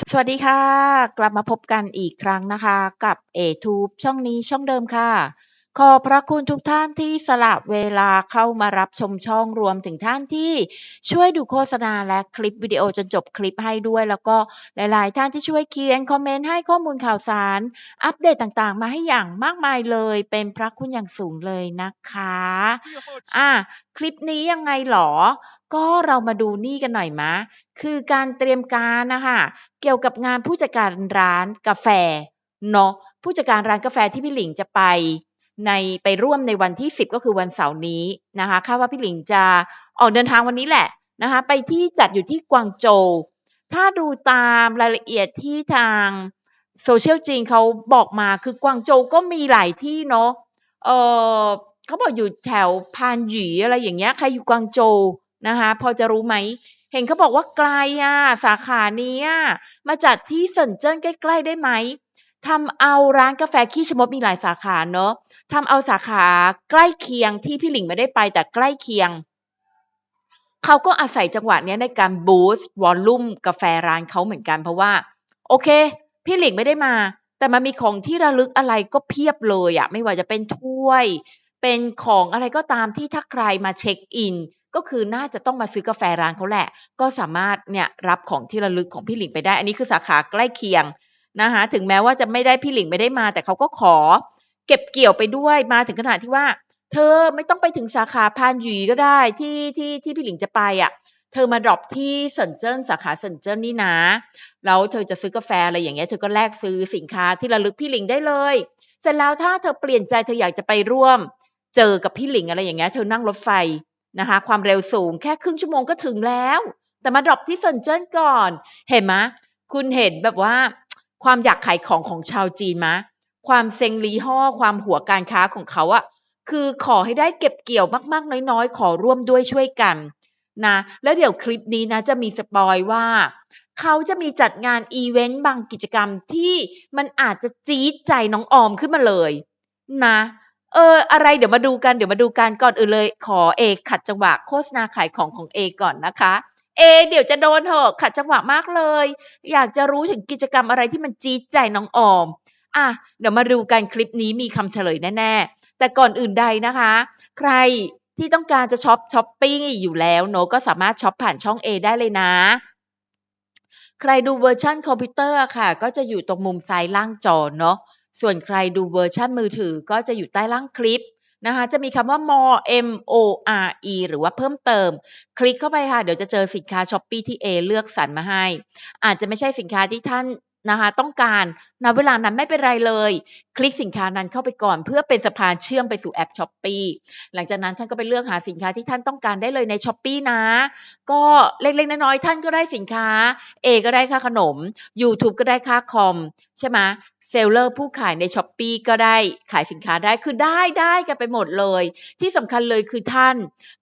สวัสดีค่ะ กลับมาพบกันอีกครั้งนะคะ กับเอทูบช่องนี้ช่องเดิมค่ะ ขอบพระคุณทุกท่านที่สละเวลาเข้ามารับชมช่องรวมถึงท่านที่ช่วยดูโฆษณาและคลิปวิดีโอจนจบคลิปให้ด้วย แล้วก็หลายๆ ท่านที่ช่วยเขียนคอมเมนต์ให้ข้อมูลข่าวสาร อัปเดตต่างๆ มาให้อย่างมากมายเลย เป็นพระคุณอย่างสูงเลยนะคะอะคลิปนี้ยังไงหรอ ก็เรามาดูนี่กันหน่อยมะ คือการเตรียมการนะคะเกี่ยวกับงานผู้จัดการร้านกาแฟเนาะผู้จัดการร้านกาแฟที่พี่หลิงจะไป ในไปร่วมในวันที่ 10 ก็คือวันเสาร์นี้นะคะคาดว่าพี่หลิงจะออกเดินทางวันนี้แหละนะคะไปที่จัดอยู่ที่กวางโจวถ้าดูตามรายละเอียดที่ทางโซเชียลจริงเขาบอกมาคือกวางโจวก็มีหลายที่เนาะเออเขาบอกอยู่แถวพานหยีอะไรอย่างเงี้ยใครอยู่กวางโจวนะคะพอจะรู้ไหมเห็นเขาบอกว่าไกลอะสาขานี้มาจัดที่เซินเจิ้นใกล้ ๆ ได้ไหมทำเอาร้านกาแฟขี้ชะมดมีหลายสาขาเนอะ ทำเอาสาขาใกล้เคียงที่พี่หลิงไม่ได้ไปแต่ใกล้เคียง เขาก็อาศัยจังหวะนี้ในการบูสต์วอลลุ่มกาแฟร้านเขาเหมือนกันเพราะว่า โอเค พี่หลิงไม่ได้มา แต่มันมีของที่ระลึกอะไรก็เพียบเลยอะไม่ว่าจะเป็นถ้วย เป็นของอะไรก็ตามที่ถ้าใครมาเช็คอินก็คือน่าจะต้องมาซื้อกาแฟร้านเขาแหละ ก็สามารถเนี่ยรับของที่ระลึกของพี่หลิงไปได้ อันนี้คือสาขาใกล้เคียงนะคะถึงแม้ว่าจะไม่ได้พี่หลิงไม่ได้มา แต่เขาก็ขอ เก็บเกี่ยวไปด้วยมาถึงขนาดที่ว่า เธอไม่ต้องไปถึงสาขาพานหยีก็ได้ที่ที่ที่พี่หลิงจะไปอะ เธอมาดรอปที่เซินเจิ้นสาขาเซินเจิ้นนี่นะแล้วเธอจะซื้อกาแฟอะไรอย่างเงี้ยเธอก็แลกซื้อสินค้าที่ระลึกพี่หลิงได้เลย เสร็จแล้วถ้าเธอเปลี่ยนใจเธออยากจะไปร่วม เจอกับพี่หลิงอะไรอย่างเงี้ยเธอนั่งรถไฟนะคะ ความเร็วสูงแค่ครึ่งชั่วโมงก็ถึงแล้ว แต่มาดรอปที่เซินเจิ้นก่อน เห็นไหมคุณเห็นแบบว่า ความอยากขายของของชาวจีนไหม ความเซ็งลีห่อความหัวการค้าของเขาอะคือขอให้ได้เก็บเกี่ยวมาก ๆ น้อย ๆ ขอร่วมด้วยช่วยกันนะแล้วเดี๋ยวคลิปนี้นะจะมีสปอยว่า เขาจะมีจัดงานอีเวนต์บางกิจกรรมที่มันอาจจะจี๊ดใจน้องออมขึ้นมาเลยนะเอออะไรเดี๋ยวมาดูกันเดี๋ยวมาดูกันก่อนอื่นเลย ขอเอขัดจังหวะโฆษณาขายของของเอก่อนนะคะเอเดี๋ยวจะโดนเถอะขัดจังหวะมากเลย อยากจะรู้ถึงกิจกรรมอะไรที่มันจี๊ดใจน้องออม อะเดี๋ยวมาดูกันคลิปนี้มีคำเฉลยแน่ๆ แต่ก่อนอื่นใดนะคะ ใครที่ต้องการจะช็อปช้อปปิ้งอยู่แล้วเนอะก็สามารถช็อปผ่านช่อง A ได้เลยนะ ใครดูเวอร์ชันคอมพิวเตอร์ค่ะ ก็จะอยู่ตรงมุมซ้ายล่างจอเนาะส่วนใครดูเวอร์ชันมือถือก็จะอยู่ใต้ล่างคลิปนะคะจะมีคำว่า more m o r e หรือว่าเพิ่มเติม คลิกเข้าไปค่ะ เดี๋ยวจะเจอสินค้าช้อปปีที่ A เลือกสรรมาให้ อาจจะไม่ใช่สินค้าที่ท่าน นะคะต้องการณเวลานั้นไม่เป็นไรเลย คลิกสินค้านั้นเข้าไปก่อน เพื่อเป็นสะพานเชื่อมไปสู่แอปช้อปปีหลังจากนั้นท่านก็ไปเลือกหาสินค้าที่ท่านต้องการได้เลยในช้อปปีนะ ก็เล็กๆน้อยๆท่านก็ได้สินค้า A ก็ได้ค่าขนม YouTube ก็ได้ค่าคอม ใช่ไหมเซลเลอร์ผู้ขายในช้อปปีก็ได้ขายสินค้าได้คือได้ได้กันไปหมดเลย ที่สำคัญเลยคือท่าน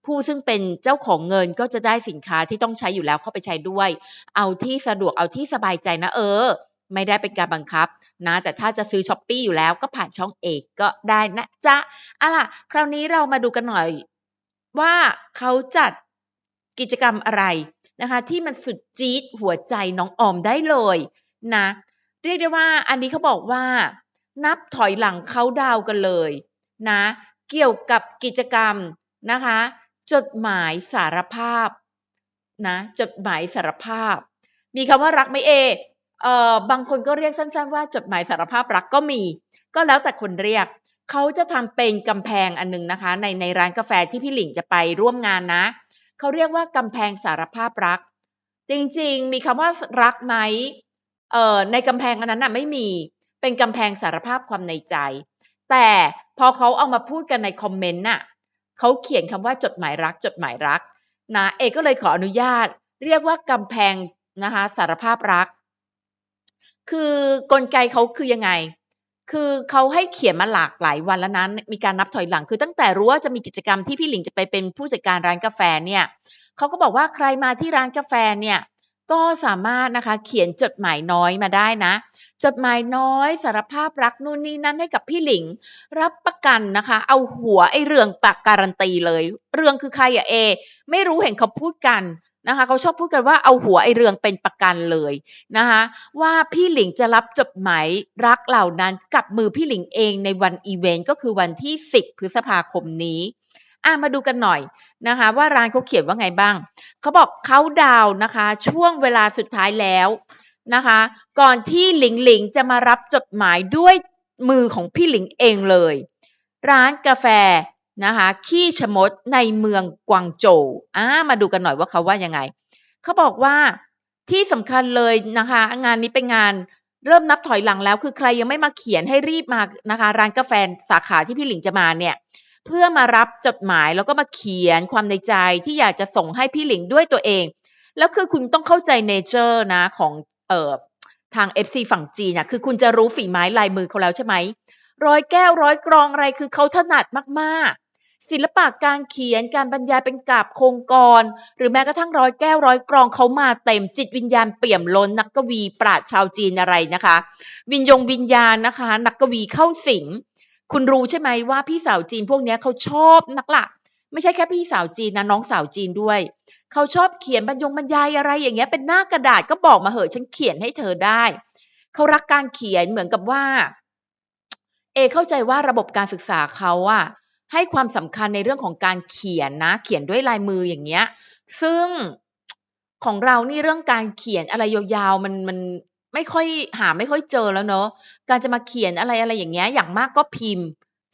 ผู้ซึ่งเป็นเจ้าของเงินก็จะได้สินค้าที่ต้องใช้อยู่แล้วเข้าไปใช้ด้วย เอาที่สะดวกเอาที่สบายใจนะเออ ไม่ได้เป็นการบังคับนะแต่ถ้าจะซื้อช้อปปีอยู่แล้วก็ผ่านช่องเอกก็ได้นะจ๊ะอะล่ะ คราวนี้เรามาดูกันหน่อยว่าเขาจัดกิจกรรมอะไรนะคะ ที่มันสุดจี๊ดหัวใจน้องออมได้เลยนะ เรียกได้ว่าอันนี้เขาบอกว่า นับถอยหลังเขาดาวกันเลยนะ เกี่ยวกับกิจกรรมนะคะ จดหมายสารภาพนะจดหมายสารภาพ มีคำว่ารักไหมเอ เอ่อบางคนก็เรียกสั้นๆว่าจดหมายสารภาพรักก็มี ก็แล้วแต่คนเรียก เขาจะทำเป็นกำแพงอันหนึงนะคะ ในในร้านกาแฟที่พี่หลิงจะไปร่วมงานนะ เขาเรียกว่ากำแพงสารภาพรัก จริงๆ มีคำว่ารักไหมเอ่อในกำแพงอันนั้นน่ะไม่มี เป็นกำแพงสารภาพความในใจ แต่พอเขาเอามาพูดกันในคอมเมนต์น่ะเขาเขียนคำว่าจดหมายรัก จดหมายรักนะเอกก็เลยขออนุญาต เรียกว่ากำแพงนะคะสารภาพรัก คือกลไกเขาคือยังไง คือเขาให้เขียนมาหลากหลายวันแล้วนั้น มีการนับถอยหลัง คือตั้งแต่รู้ว่าจะมีกิจกรรมที่พี่หลิงจะไปเป็นผู้จัดการร้านกาแฟเนี่ยเขาก็บอกว่าใครมาที่ร้านกาแฟเนี่ยก็สามารถนะคะเขียนจดหมายน้อยมาได้นะ จดหมายน้อยสารภาพรักนู่นนี่นั่นให้กับพี่หลิง รับประกันนะคะ เอาหัวไอ้เรืองปากการันตีเลย เรืองคือใครอะเอ ไม่รู้เห็นเขาพูดกัน นะคะเขาชอบพูดกันว่าเอาหัวไอเรืองเป็นประกันเลยนะคะว่าพี่หลิงจะรับจดหมายรักเหล่านั้นกับมือพี่หลิงเองในวันอีเวนต์ก็คือวันที่ 10 พฤษภาคมนี้อะมาดูกันหน่อยนะคะว่าร้านเขาเขียนว่าไงบ้าง เขาบอกเขาดาวน์นะคะช่วงเวลาสุดท้ายแล้วนะคะ ก่อนที่หลิงหลิงจะมารับจดหมายด้วยมือของพี่หลิงเองเลย ร้านกาแฟ นะคะขี้ชมดในเมืองกวางโจวอ่ามาดูกันหน่อยว่าเขาว่ายังไง เขาบอกว่าที่สำคัญเลยนะคะ งานนี้เป็นงานเริ่มนับถอยหลังแล้ว คือใครยังไม่มาเขียนให้รีบมานะคะ ร้านกาแฟสาขาที่พี่หลิงจะมาเนี่ยเพื่อมารับจดหมายแล้วก็มาเขียนความในใจที่อยากจะส่งให้พี่หลิงด้วยตัวเอง แล้วคือคุณต้องเข้าใจเนเจอร์นะของเอ่อทาง FC ฝั่งจีนนะคือคุณจะรู้ฝีไม้ลายมือเขาแล้วใช่ไหมร้อยแก้วร้อยกรองอะไรคือเขาถนัดมากๆ ศิลปะการเขียนการบรรยายเป็นกาบโครงกร หรือแม้กระทั่งร้อยแก้วร้อยกรองเขามาเต็มจิตวิญญาณเปี่ยมล้นนักกวีปราชชาวจีนอะไรนะคะ วิญญงวิญญาณนะคะ นักกวีเข้าสิงคุณรู้ใช่ไหมว่าพี่สาวจีนพวกนี้เขาชอบนักละไม่ใช่แค่พี่สาวจีนนะน้องสาวจีนด้วย เขาชอบเขียนบรรยงบรรยายอะไรอย่างเงี้ยเป็นหน้ากระดาษก็บอกมาเหอะฉันเขียนให้เธอได้ เขารักการเขียนเหมือนกับว่า เอเข้าใจว่าระบบการศึกษาเขาอะ ให้ความสำคัญในเรื่องของการเขียนนะ เขียนด้วยลายมืออย่างเงี้ย ซึ่งของเรานี่เรื่องการเขียนอะไรยาวๆมันมันไม่ค่อยหาไม่ค่อยเจอแล้วเนาะการจะมาเขียนอะไรอะไรอย่างเงี้ยอย่างมากก็พิมพ์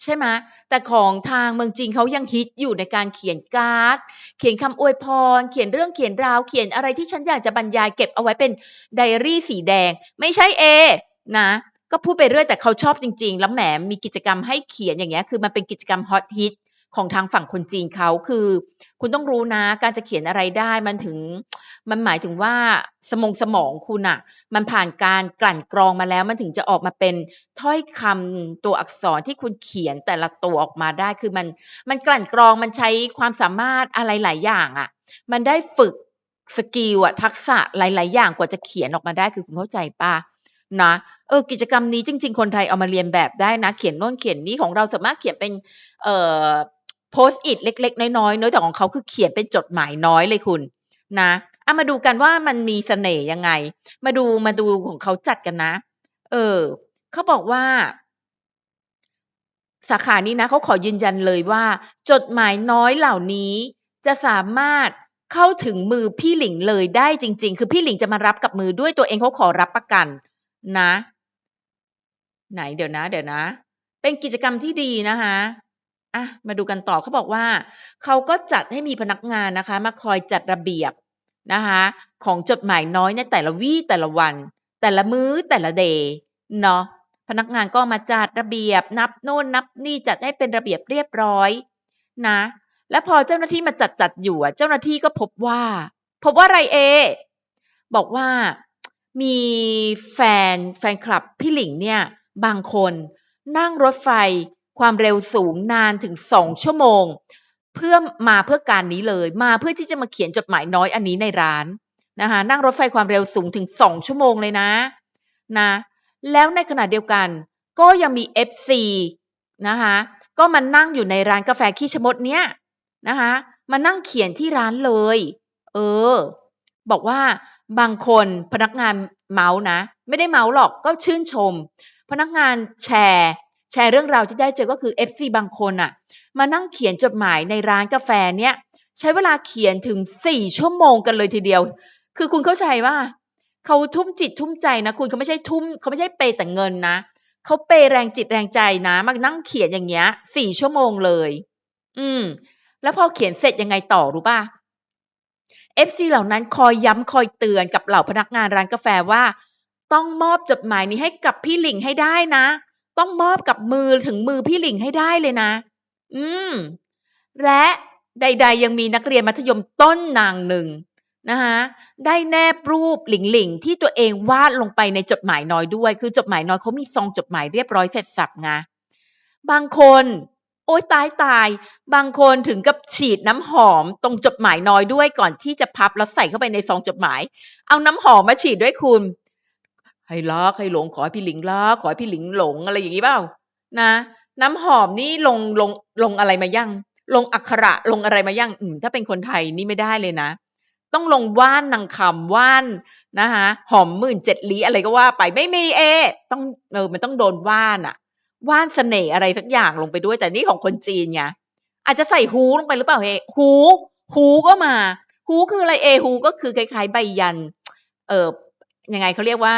ใช่ไหมแต่ของทางเมืองจีนเขายังฮิตอยู่ในการเขียนการ์ด เขียนคำอวยพร เขียนเรื่องเขียนราว เขียนอะไรที่ฉันอยากจะบรรยายเก็บเอาไว้เป็นไดอารี่สีแดง ไม่ใช่เอนะ ก็พูดไปเรื่อยแต่เขาชอบจริง ๆ แล้วแหมมีกิจกรรมให้เขียนอย่างเงี้ยคือมันเป็นกิจกรรมฮอตฮิตของทางฝั่งคนจีนเขาคือ คุณต้องรู้นะ การจะเขียนอะไรได้มันถึง มันหมายถึงว่าสมองสมองคุณอะมันผ่านการกลั่นกรองมาแล้ว มันถึงจะออกมาเป็นถ้อยคำตัวอักษรที่คุณเขียนแต่ละตัวออกมาได้ คือมันมันกลั่นกรองมันใช้ความสามารถอะไรหลายอย่างอะมันได้ฝึกสกิลอะทักษะหลาย ๆ อย่างกว่าจะเขียนออกมาได้คือคุณเข้าใจปะนะ เออกิจกรรมนี้จริง ๆ คนไทยเอามาเรียนแบบได้นะ เขียนโน่นเขียนนี้ของเราสามารถเขียนเป็นเอ่อโพสต์อิทเล็ก ๆ น้อยๆเนอะแต่ของเขาคือเขียนเป็นจดหมายน้อยเลยคุณนะเอามาดูกันว่ามันมีเสน่ห์ยังไง มาดูมาดูของเขาจัดกันนะ เออเขาบอกว่า สาขานี้นะเขาขอยืนยันเลยว่า จดหมายน้อยเหล่านี้จะสามารถเข้าถึงมือพี่หลิงเลยได้จริง ๆ คือพี่หลิงจะมารับกับมือด้วยตัวเองเขาขอรับประกัน นะ ไหนเดี๋ยวนะ เดี๋ยวนะ เป็นกิจกรรมที่ดีนะคะอะมาดูกันต่อเขาบอกว่า เขาก็จัดให้มีพนักงานนะคะ มาคอยจัดระเบียบนะคะของจดหมายน้อยในแต่ละวี่แต่ละวัน แต่ละมื้อแต่ละเดย์เนาะพนักงานก็มาจัดระเบียบนับโน่นนับนี่จัดให้เป็นระเบียบเรียบร้อยนะ แล้วพอเจ้าหน้าที่มาจัดจัดอยู่เจ้าหน้าที่ก็พบว่า พบว่าอะไรเอ บอกว่ามีแฟนแฟนคลับพี่หลิงเนี่ย บางคนนั่งรถไฟความเร็วสูงนานถึงสองชั่วโมง เพื่อมาเพื่อการนี้เลย มาเพื่อที่จะมาเขียนจดหมายน้อยอันนี้ในร้านนะคะนั่งรถไฟความเร็วสูงถึงสองชั่วโมงเลยนะนะแล้วในขณะเดียวกัน ก็ยังมี FC นะคะก็มานั่งอยู่ในร้านกาแฟขี้ชะมดเนี้ยนะคะมานั่งเขียนที่ร้านเลย เออ บอกว่าบางคนพนักงานเมาส์นะ ไม่ได้เมาส์หรอกก็ชื่นชม พนักงานแชร์แชร์เรื่องราวที่ได้เจอก็คือ FC บางคนอะมานั่งเขียนจดหมายในร้านกาแฟเนี้ยใช้เวลาเขียนถึงสี่ชั่วโมงกันเลยทีเดียว คือคุณเข้าใจว่าเขาทุ่มจิตทุ่มใจนะคุณเขาไม่ใช่ทุ่มเขาไม่ใช่เปยแต่เงินนะเขาเปยแรงจิตแรงใจนะมานั่งเขียนอย่างเงี้ยสี่ชั่วโมงเลย อืม แล้วพอเขียนเสร็จยังไงต่อรู้ป่ะ FC เหล่านั้นคอยย้ำคอยเตือนกับเหล่าพนักงานร้านกาแฟว่า ต้องมอบจดหมายนี้ให้กับพี่หลิงให้ได้นะ ต้องมอบกับมือถึงมือพี่หลิงให้ได้เลยนะ อืม และใด ๆ ยังมีนักเรียนมัธยมต้นนางหนึ่งนะคะได้แนบรูปหลิงหลิงที่ตัวเองวาดลงไปในจดหมายน้อยด้วย คือจดหมายน้อยเขามีซองจดหมายเรียบร้อยเสร็จสับไงบางคน โอ๊ยตายตาย บางคนถึงกับฉีดน้ำหอมตรงจดหมายน้อยด้วยก่อนที่จะพับแล้วใส่เข้าไปในซองจดหมาย เอาน้ำหอมมาฉีดด้วยคุณ ให้รักให้หลงขอให้พี่หลิงรักขอให้พี่หลิงหลงอะไรอย่างนี้เปล่านะ น้ำหอมนี่ลงลงลงอะไรมายั่งลงอักขระลงอะไรมายั่งอืมถ้าเป็นคนไทยนี่ไม่ได้เลยนะ ต้องลงว่านนางคำว่านนะคะหอมหมื่นเจ็ดลี้อะไรก็ว่าไปไม่มีเอ ต้องเออมันต้องโดนว่านอะว่านเสน่ห์อะไรสักอย่างลงไปด้วย แต่นี่ของคนจีนไงอาจจะใส่ฮูลงไปหรือเปล่าเอฮูฮูก็มาฮูคืออะไรเอฮูก็คือคล้ายๆใบยัน เออยังไงเขาเรียกว่า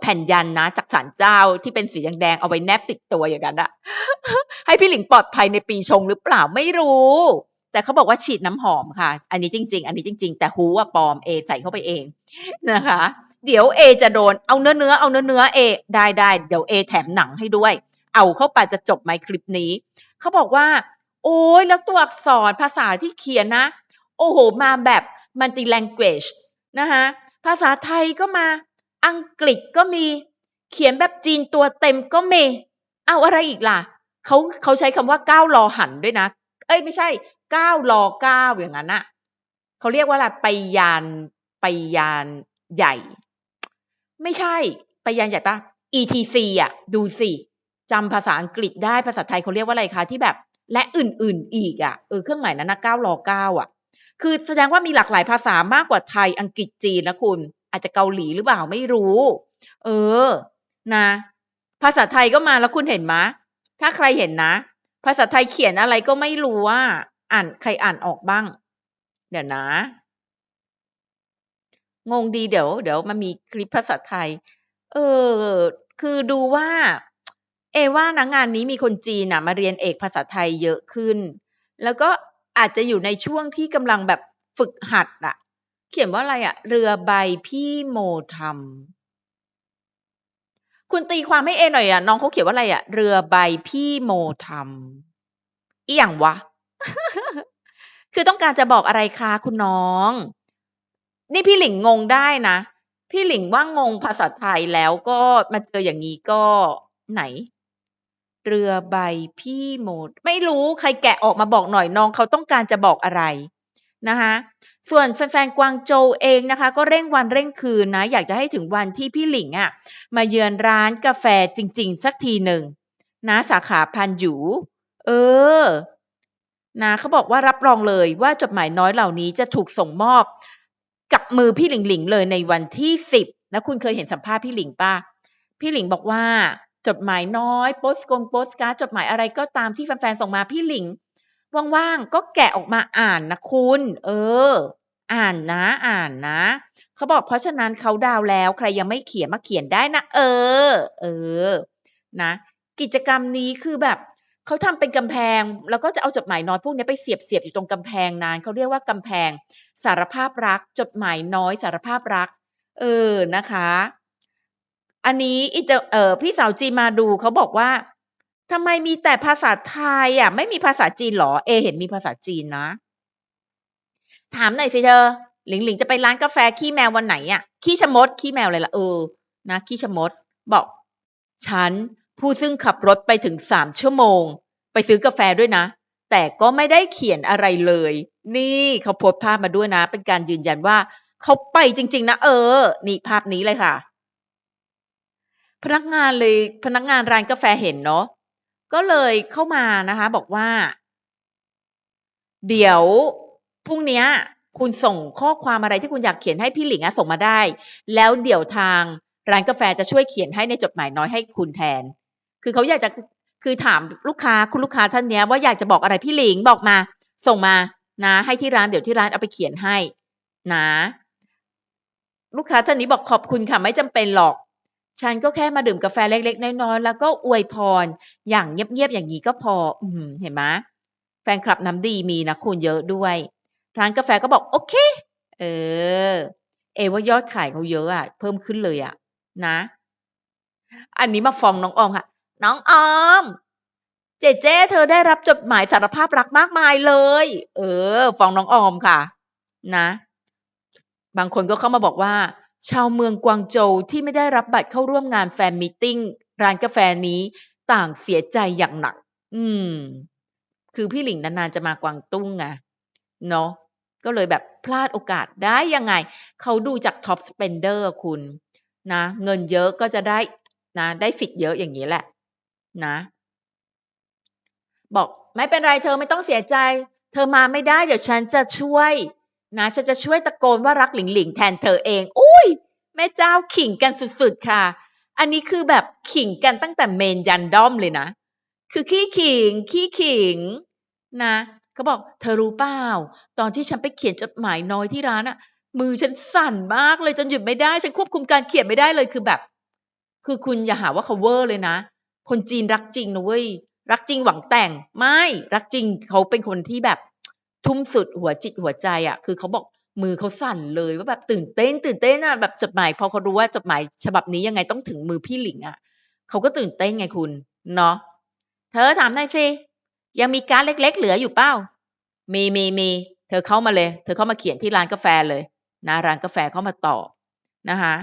แผ่นยันนะ จากศาลเจ้าที่เป็นสีแดงๆเอาไว้แนบติดตัวอย่างนั้นอะให้พี่หลิงปลอดภัยในปีชงหรือเปล่าไม่รู้ แต่เขาบอกว่าฉีดน้ำหอมค่ะ อันนี้จริง ๆ อันนี้จริง ๆ แต่ฮูอะปลอมเอใส่เข้าไปเองนะคะ เดี๋ยวเอจะโดนเอาเนื้อเนื้อเอาเนื้อเนื้อเอได้ได้เดี๋ยวเอแถมหนังให้ด้วย เอาเข้าไปจะจบไหมคลิปนี้เขาบอกว่า โอ้ยแล้วตัวอักษรภาษาที่เขียนนะ โอ้โหมาแบบ multi language นะคะภาษาไทยก็มา อังกฤษก็มี เขียนแบบจีนตัวเต็มก็มีเอาอะไรอีกล่ะเขาเขาใช้คำว่าก้าวรอหันด้วยนะ เอ้ยไม่ใช่ก้าวรอก้าวอย่างนั้นอะเขาเรียกว่าอะไรไปยานไปยานใหญ่ ไม่ใช่ไปยานใหญ่ปะ ETC อะดูสิจำภาษาอังกฤษได้ภาษาไทยเขาเรียกว่าอะไรคะที่แบบ และอื่นๆอีกอะเออเครื่องหมายนั้นนะก้าวรอก้าวอะ คือแสดงว่ามีหลากหลายภาษามากกว่าไทยอังกฤษจีนนะคุณ อาจจะเกาหลีหรือเปล่าไม่รู้ เออ นะ ภาษาไทยก็มาแล้วคุณเห็นไหมถ้าใครเห็นนะ ภาษาไทยเขียนอะไรก็ไม่รู้ว่า อ่านใครอ่านออกบ้าง เดี๋ยวนะ งงดีเดี๋ยว เดี๋ยวมันมีคลิปภาษาไทย เออ คือดูว่า เอว่านะงานนี้มีคนจีนน่ะมาเรียนเอกภาษาไทยเยอะขึ้น แล้วก็อาจจะอยู่ในช่วงที่กำลังแบบฝึกหัดอะ เขียนว่าอะไรอะเรือใบพี่โมทำคุณตีความให้เอหน่อยอะน้องเขาเขียนว่าอะไรอะเรือใบพี่โมทำอีหยังวะ คือต้องการจะบอกอะไรคะคุณน้อง นี่พี่หลิงงงได้นะพี่หลิงว่างงภาษาไทยแล้วก็มาเจออย่างนี้ก็ไหน เรือใบพี่โมด ไม่รู้ใครแกะออกมาบอกหน่อยน้องเขาต้องการจะบอกอะไรนะคะ ส่วนแฟนๆ กวางโจวเองนะคะ ก็เร่งวันเร่งคืนนะ อยากจะให้ถึงวันที่พี่หลิงอะ่ะ มาเยือนร้านกาแฟจริง ๆ สักทีหนึ่งนะสาขาพันหยูเออ นะเขาบอกว่ารับรองเลยว่าจดหมายน้อยเหล่านี้จะถูกส่งมอบ กับมือพี่หลิงหลิงเลยในวันที่สิบนะคุณเคยเห็นสัมภาษณ์พี่หลิงป่ะ พี่หลิงบอกว่าจดหมายน้อยโปสกงโปสการ์ดจดหมายอะไรก็ตามที่แฟนๆส่งมาพี่หลิง ว่างๆก็แกะออกมาอ่านนะคุณ เออ อ่านนะ อ่านนะเขาบอกเพราะฉะนั้นเขาดาวแล้วใครยังไม่เขียนมาเขียนได้นะเออ เออ นะ กิจกรรมนี้คือแบบเขาทำเป็นกำแพง แล้วก็จะเอาจดหมายน้อยพวกนี้ไปเสียบเสียบอยู่ตรงกำแพงนานเขาเรียกว่ากำแพง สารภาพรัก จดหมายน้อยสารภาพรัก เออนะคะ อันนี้อีจเออพี่สาวจีมาดูเขาบอกว่า ทำไมมีแต่ภาษาไทยอะ ไม่มีภาษาจีนหรอ เอ เห็นมีภาษาจีนนะ ถามหน่อยสิเธอ หลิงหลิงจะไปร้านกาแฟขี้แมววันไหนอะ ขี้ชะมด ขี้แมวอะไรล่ะเออ นะ ขี้ชะมด บอก ฉันผู้ซึ่งขับรถไปถึงสามชั่วโมง ไปซื้อกาแฟด้วยนะ แต่ก็ไม่ได้เขียนอะไรเลย นี่เขาโพสต์ภาพมาด้วยนะ เป็นการยืนยันว่า เขาไปจริง ๆ นะเออ นี่ภาพนี้เลยค่ะ พนักงานเลยพนักงานร้านกาแฟเห็นเนาะ ก็เลยเข้ามานะคะบอกว่า เดี๋ยวพรุ่งนี้คุณส่งข้อความอะไรที่คุณอยากเขียนให้พี่หลิงอะส่งมาได้ แล้วเดี๋ยวทางร้านกาแฟจะช่วยเขียนให้ในจดหมายน้อยให้คุณแทน คือเขาอยากจะคือถามลูกค้าคุณลูกค้าท่านเนี้ยว่าอยากจะบอกอะไรพี่หลิงบอกมา ส่งมานะ ให้ที่ร้านเดี๋ยวที่ร้านเอาไปเขียนให้นะ ลูกค้าท่านนี้บอกขอบคุณค่ะไม่จำเป็นหรอก ฉันก็แค่มาดื่มกาแฟเล็กๆน้อยๆแล้วก็อวยพร อย่างเงียบๆอย่างนี้ก็พอ อืเห็นไหมแฟนคลับน้ำดีมีนะคุณเยอะด้วย ร้านกาแฟก็บอกโอเค เออ เอว่ายอดขายเขาเยอะอะเพิ่มขึ้นเลยอะนะ อันนี้มาฟ้องน้องออมค่ะ น้องออม เจเจเธอได้รับจดหมายสารภาพรักมากมายเลย เออฟ้องน้องออมค่ะ นะ บางคนก็เข้ามาบอกว่า ชาวเมืองกวางโจวที่ไม่ได้รับบัตรเข้าร่วมงานแฟนมิทติ้งร้านกาแฟนี้ต่างเสียใจอย่างหนัก อืม คือพี่หลิงนานๆจะมากวางตุ้งไงเนาะก็เลยแบบพลาดโอกาสได้ยังไง เขาดูจากท็อปสเปนเดอร์คุณ นะ เงินเยอะก็จะได้นะได้สิทธิ์เยอะอย่างนี้แหละ นะ บอกไม่เป็นไรเธอไม่ต้องเสียใจ เธอมาไม่ได้เดี๋ยวฉันจะช่วย นะจะจะช่วยตะโกนว่ารักหลิงหลิงแทนเธอเอง อุ้ยแม่เจ้าขิงกันสุดๆค่ะ อันนี้คือแบบขิงกันตั้งแต่เมนยันด้อมเลยนะ คือขี้ขิงขี้ขิงนะเขาบอกเธอรู้เปล่าตอนที่ฉันไปเขียนจดหมายน้อยที่ร้านอะมือฉันสั่นมากเลยจนหยุดไม่ได้ ฉันควบคุมการเขียนไม่ได้เลยคือแบบ คือคุณอย่าหาว่าเขาเวอร์เลยนะ คนจีนรักจริงนะเว้ยรักจริงหวังแต่งไม่รักจริงเขาเป็นคนที่แบบ ทุ่มสุดหัวจิตหัวใจอะคือเขาบอกมือเขาสั่นเลยว่าแบบตื่นเต้น ตื่นเต้นอะแบบจดหมาย พอเขารู้ว่าจดหมายฉบับนี้ยังไงต้องถึงมือพี่หลิงอะเขาก็ตื่นเต้นไงคุณเนาะเธอถามหน่อยสิยังมีการดเล็ก ๆ เหลืออยู่เปล่ามีมีมีเธอเข้ามาเลย เธอเข้ามาเขียนที่ร้านกาแฟเลยนะร้านกาแฟเข้ามาตอบนะคะ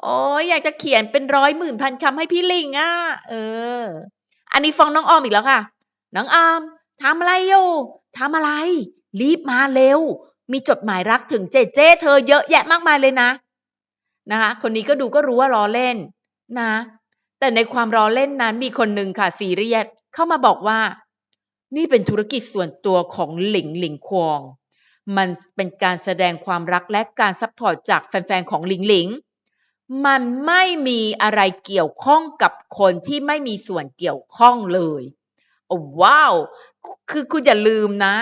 โอ้ยอยากจะเขียนเป็นร้อยหมื่นพันคำให้พี่ลิงอะ เออ อันนี้ฟ้องน้องออมอีกแล้วค่ะ น้องออมทำอะไรอยู่ ทำอะไร รีบมาเร็ว มีจดหมายรักถึงเจเจเธอเยอะแยะมากมายเลยนะ นะคะ คนนี้ก็ดูก็รู้ว่าล้อเล่นนะ แต่ในความล้อเล่นนั้นมีคนหนึ่งค่ะซีเรียสเข้ามาบอกว่า นี่เป็นธุรกิจส่วนตัวของหลิงหลิงควง มันเป็นการแสดงความรักและการซัพพอร์ตจากแฟนๆของหลิงหลิงมันไม่มีอะไรเกี่ยวข้องกับคนที่ไม่มีส่วนเกี่ยวข้องเลย ว้าว คือคุณอย่าลืมนะ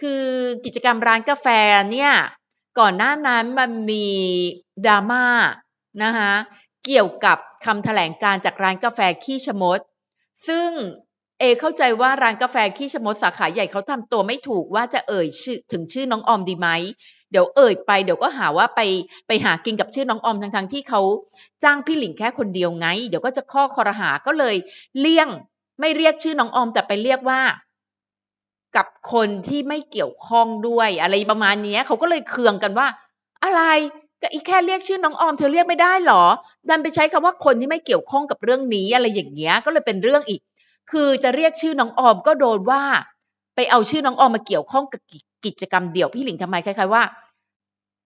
คือกิจกรรมร้านกาแฟเนี่ย ก่อนหน้านั้นมันมีดราม่านะคะเกี่ยวกับคำแถลงการจากร้านกาแฟขี้ชะมด ซึ่งเอเข้าใจว่าร้านกาแฟขี้ชะมดสาขาใหญ่เขาทำตัวไม่ถูกว่าจะเอ่ยชื่อถึงชื่อน้องออมดีไหม เดี๋ยวเอ่ยไปเดี๋ยวก็หาว่าไปไปหากินกับชื่อน้องออมทั้งๆที่เขาจ้างพี่หลิงแค่คนเดียวไง เดี๋ยวก็จะข้อคอรหาก็เลยเลี่ยง ไม่เรียกชื่อน้องออมแต่ไปเรียกว่า กับคนที่ไม่เกี่ยวข้องด้วยอะไรประมาณนี้เขาก็เลยเคืองกันว่า อะไรก็อีแค่เรียกชื่อน้องออมเธอเรียกไม่ได้หรอ ดันไปใช้คำว่าคนที่ไม่เกี่ยวข้องกับเรื่องนี้อะไรอย่างเงี้ยก็เลยเป็นเรื่องอีก คือจะเรียกชื่อน้องออมก็โดนว่า ไปเอาชื่อน้องออมมาเกี่ยวข้องกับกิจกรรมเดี่ยวพี่หลิงทำไมคล้ายๆว่า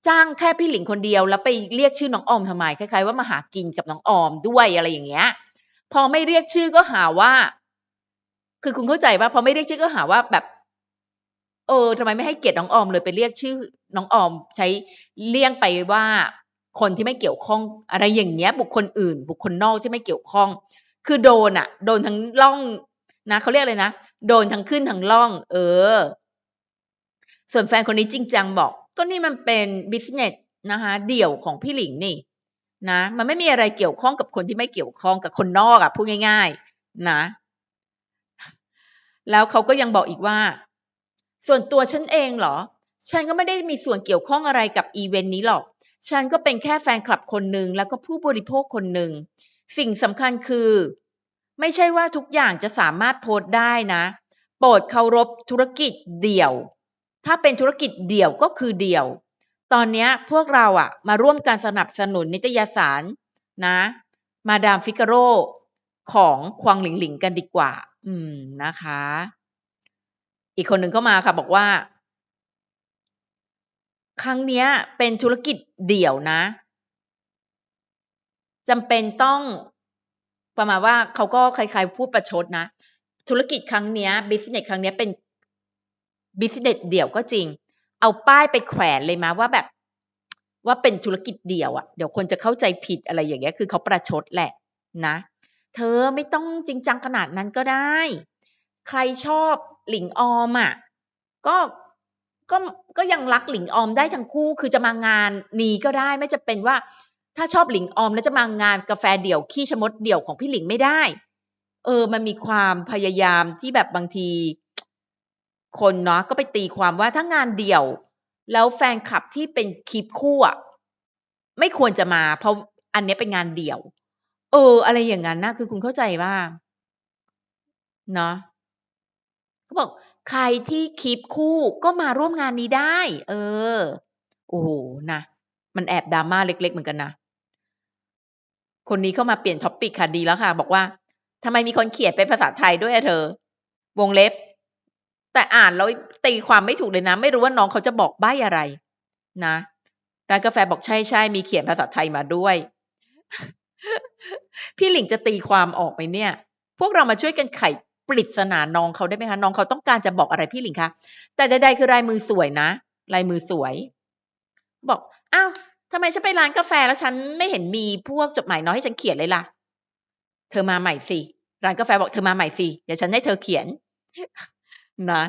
จ้างแค่พี่หลิงคนเดียวแล้วไปเรียกชื่อน้องออมทำไมคล้ายๆว่ามาหากินกับน้องออมด้วยอะไรอย่างเงี้ย พอไม่เรียกชื่อก็หาว่า คือคุณเข้าใจว่าพอไม่เรียกชื่อก็หาว่าแบบเออทำไมไม่ให้เกียรติน้องออมเลยไปเรียกชื่อน้องออมใช้เลี่ยงไปว่าคนที่ไม่เกี่ยวข้องอะไรอย่างเงี้ย บุคคลอื่น บุคคลนอกที่ไม่เกี่ยวข้อง คือโดนอะโดนทั้งล่องนะเขาเรียกอะไรนะ โดนทั้งขึ้นทั้งล่อง เออ ส่วนแฟนคนนี้จริงจังบอก ก็นี่มันเป็นบิสเนสนะคะเดี่ยวของพี่หลิงนี่ นะ มันไม่มีอะไรเกี่ยวข้องกับคนที่ไม่เกี่ยวข้องกับคนนอกอะพูดง่าย ๆ นะ แล้วเขาก็ยังบอกอีกว่า ส่วนตัวฉันเองเหรอ ฉันก็ไม่ได้มีส่วนเกี่ยวข้องอะไรกับอีเวนต์นี้หรอก ฉันก็เป็นแค่แฟนคลับคนหนึ่งแล้วก็ผู้บริโภคคนหนึ่ง สิ่งสำคัญคือ ไม่ใช่ว่าทุกอย่างจะสามารถโพสต์ได้นะ โปรดเคารพธุรกิจเดี่ยว ถ้าเป็นธุรกิจเดี่ยวก็คือเดี่ยว ตอนนี้พวกเราอะมาร่วมการสนับสนุนนิตยสารนะ มาดามฟิกาโรของควางหลิงหลิงกันดีกว่า อืมนะคะ อีกคนหนึ่งก็มาค่ะ บอกว่า ครั้งเนี้ย เป็นธุรกิจเดี่ยวนะจำเป็นต้องประมาณว่าเขาก็คล้ายๆพูดประชดนะ ธุรกิจครั้งเนี้ยบิสเนสครั้งเนี้ยเป็นบิสเนสเดี่ยวก็จริง เอาป้ายไปแขวนเลยมาว่าแบบ ว่าเป็นธุรกิจเดี่ยวอะ่ะเดี๋ยวคนจะเข้าใจผิดอะไรอย่างเงี้ยคือเขาประชดแหละนะ เธอไม่ต้องจริงจังขนาดนั้นก็ได้ ใครชอบหลิงออมอะ่ะก็ก็ก็ยังรักหลิงออมได้ทั้งคู่คือจะมางานนี้ก็ได้ไม่จะเป็นว่า ถ้าชอบหลิงออมแล้วจะมางานกาแฟเดี่ยวขี้ชะมดเดี่ยวของพี่หลิงไม่ได้ เออ มันมีความพยายามที่แบบบางที คนเนาะก็ไปตีความว่าถ้างานเดี่ยว แล้วแฟนคลับที่เป็นคลิปคู่อะไม่ควรจะมา เพราะอันนี้เป็นงานเดี่ยว เออ อะไรอย่างนั้นนะคือคุณเข้าใจว่าเนาะเขาบอก ใครที่คลิปคู่ก็มาร่วมงานนี้ได้ เออ โอ้โหนะมันแอบดราม่าเล็ก ๆ เหมือนกันนะคนนี้เข้ามาเปลี่ยนท็อปปิกค่ะดีแล้วค่ะ บอกว่าทำไมมีคนเขียนเป็นภาษาไทยด้วยอะเธอ วงเล็บ แต่อ่านแล้วตีความไม่ถูกเลยนะ ไม่รู้ว่าน้องเขาจะบอกใบ้อะไร นะร้านกาแฟบอกใช่ใช่มีเขียนภาษาไทยมาด้วย พี่หลิงจะตีความออกไหมเนี่ย พวกเรามาช่วยกันไขปริศนาน้องเขาได้ไหมคะ น้องเขาต้องการจะบอกอะไรพี่หลิงคะ แต่ใดๆคือลายมือสวยนะ ลายมือสวย บอกอ้าวทำไมฉันไปร้านกาแฟแล้วฉันไม่เห็นมีพวกจดหมายน้อยให้ฉันเขียนเลยล่ะ เธอมาใหม่สิ ร้านกาแฟบอกเธอมาใหม่สิ เดี๋ยวฉันให้เธอเขียน นะ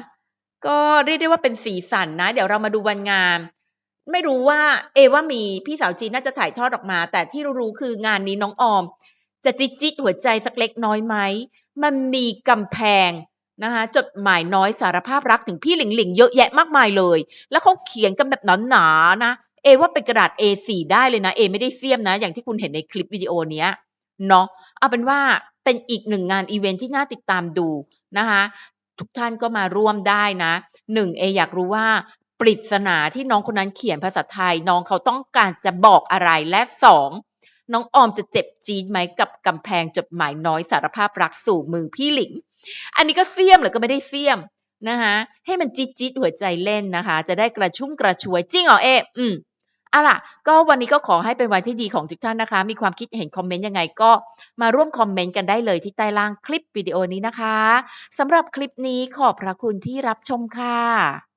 ก็เรียกได้ว่าเป็นสีสันนะ เดี๋ยวเรามาดูวันงาน ไม่รู้ว่าเอว่ามีพี่สาวจีนน่าจะถ่ายทอดออกมา แต่ที่รู้คืองานนี้น้องออม จะจิจิตหัวใจสักเล็กน้อยไหมมันมีกำแพงนะคะจดหมายน้อยสารภาพรักถึงพี่หลิงหลิงเยอะแยะมากมายเลย แล้วเขาเขียนกันแบบหนาๆนะเอว่าเป็นกระดาษ A4 ได้เลยนะเอไม่ได้เสียมนะ อย่างที่คุณเห็นในคลิปวิดีโอเนี้ยเนาะเอาเป็นว่าเป็นอีกหนึ่งงานอีเวนท์ที่น่าติดตามดูนะคะทุกท่านก็มาร่วมได้นะหนึ่งเออยากรู้ว่า ปริศนาที่น้องคนนั้นเขียนภาษาไทย น้องเขาต้องการจะบอกอะไรและสองน้องออมจะเจ็บจี๊ดไหมกับกำแพงจดหมายน้อยสารภาพรักสู่มือพี่หลิง อันนี้ก็เสียมหรือก็ไม่ได้เสียมนะคะให้มันจี๊ดจี๊ดหัวใจเล่นนะคะ จะได้กระชุ่มกระชวย จริงเหรอเออืมอาล่ะ ก็วันนี้ก็ขอให้เป็นวันที่ดีของทุกท่านนะคะ มีความคิดเห็นคอมเมนต์ยังไงก็มาร่วมคอมเมนต์กันได้เลยที่ใต้ล่างคลิปวิดีโอนี้นะคะสำหรับคลิปนี้ขอบพระคุณที่รับชมค่ะ